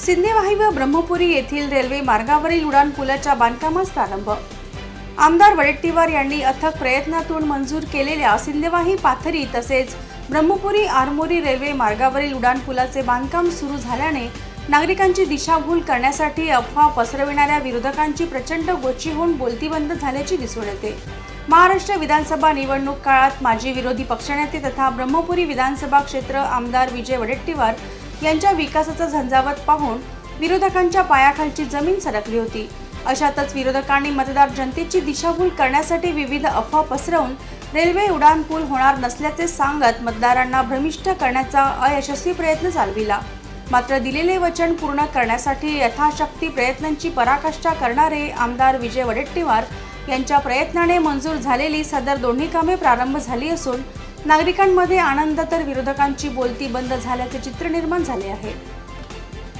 सिंदेवाही व ब्रह्मपुरी येथील रेल्वे मार्गावरील उडान पुलाच्या बांधकामास प्रारंभ. आमदार वडेट्टीवार यांनी अथक प्रयत्नातून मंजूर केलेल्या सिंदेवाही पाथरी तसेच ब्रह्मपुरी आरमोरी रेल्वे मार्गावरील उडान पुलाचे बांधकाम सुरू झाल्याने नागरिकांची दिशाभूल करण्यासाठी अफवा पसरविणाऱ्या विरोधकांची प्रचंड गोची होऊन बोलती बंद झाल्याची दिसून येते. महाराष्ट्र विधानसभा निवडणूक काळात माजी विरोधी पक्षनेते तथा ब्रह्मपुरी विधानसभा क्षेत्र आमदार विजय वडेट्टीवार यांच्या विकासाचा झंझावत पाहून विरोधकांच्या पायाखालची जमीन सरकली होती. अशातच विरोधकांनी मतदार जनतेची दिशाभूल करण्यासाठी विविध अफवा पसरवून रेल्वे उडान पूल होणार नसल्याचे सांगत मतदारांना भ्रमिष्ट करण्याचा अयशस्वी प्रयत्न चालविला. मात्र दिलेले वचन पूर्ण करण्यासाठी यथाशक्ती प्रयत्नांची पराकाष्ठा करणारे आमदार विजय वडेट्टीवार यांच्या प्रयत्नाने मंजूर झालेली सदर दोन्ही कामे प्रारंभ झाली असून नागरिकांमध्ये आनंद तर विरोधकांची बोलती बंद झाल्याचे चित्र निर्माण झाले आहे.